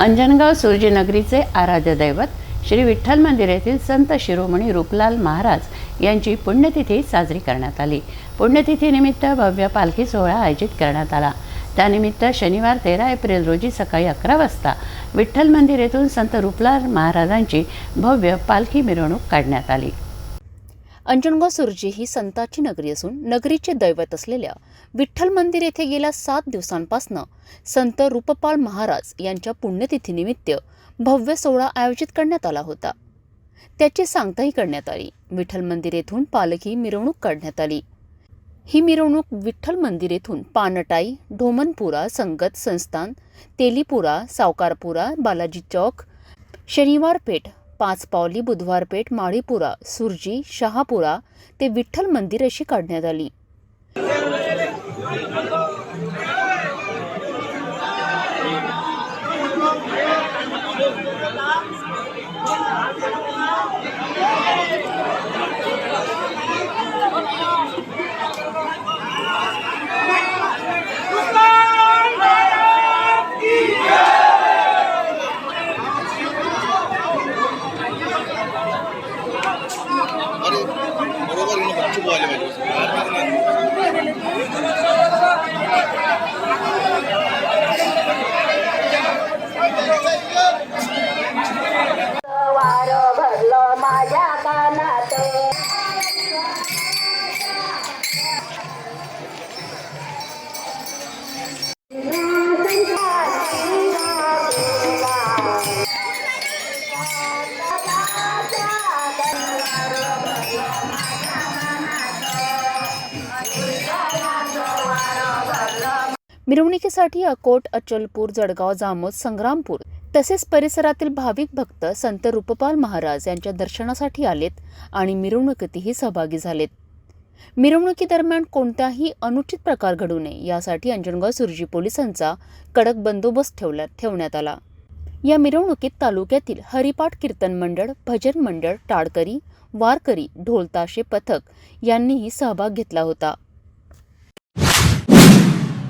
अंजनगाव सूर्यनगरीचे आराध्य दैवत श्री विठ्ठल मंदिर येथील संत शिरोमणी रूपलाल महाराज यांची पुण्यतिथी साजरी करण्यात आली. पुण्यतिथीनिमित्त भव्य पालखी सोहळा आयोजित करण्यात आला. त्यानिमित्त शनिवार तेरा एप्रिल रोजी सकाळी अकरा वाजता विठ्ठल मंदिर येथून संत रूपलाल महाराजांची भव्य पालखी मिरवणूक काढण्यात आली. अंजनगाव सुरजी ही संताची नगरी असून नगरीचे दैवत असलेल्या विठ्ठल मंदिर येथे गेल्या सात दिवसांपासून संत रूपपाल महाराज यांच्या पुण्यतिथीनिमित्त भव्य सोहळा आयोजित करण्यात आला होता. त्याची सांगताही करण्यात आली. विठ्ठल मंदिर येथून पालखी मिरवणूक काढण्यात आली. ही मिरवणूक विठ्ठल मंदिर येथून पानटाई ढोमनपुरा संगत संस्थान तेलीपुरा सावकारपुरा बालाजी चौक शनिवार पेठ पाच पावली बुधवार पेठ माळीपुरा सुरजी शहापुरा ते विठ्ठल मंदिर अशी काढण्यात आली. óleo, मिरवणुकीसाठी अकोट अचलपूर जळगाव जामोद संग्रामपूर तसेच परिसरातील भाविक भक्त संत रूपपाल महाराज यांच्या दर्शनासाठी आलेत आणि मिरवणुकीतही सहभागी झालेत. मिरवणुकीदरम्यान कोणताही अनुचित प्रकार घडू नये यासाठी अंजनगाव सुरजी पोलिसांचा कडक बंदोबस्त ठेवल्या ठेवण्यात आला. या मिरवणुकीत तालुक्यातील हरिपाठ कीर्तन मंडळ भजन मंडळ टाळकरी वारकरी ढोलताशे पथक यांनीही सहभाग घेतला होता.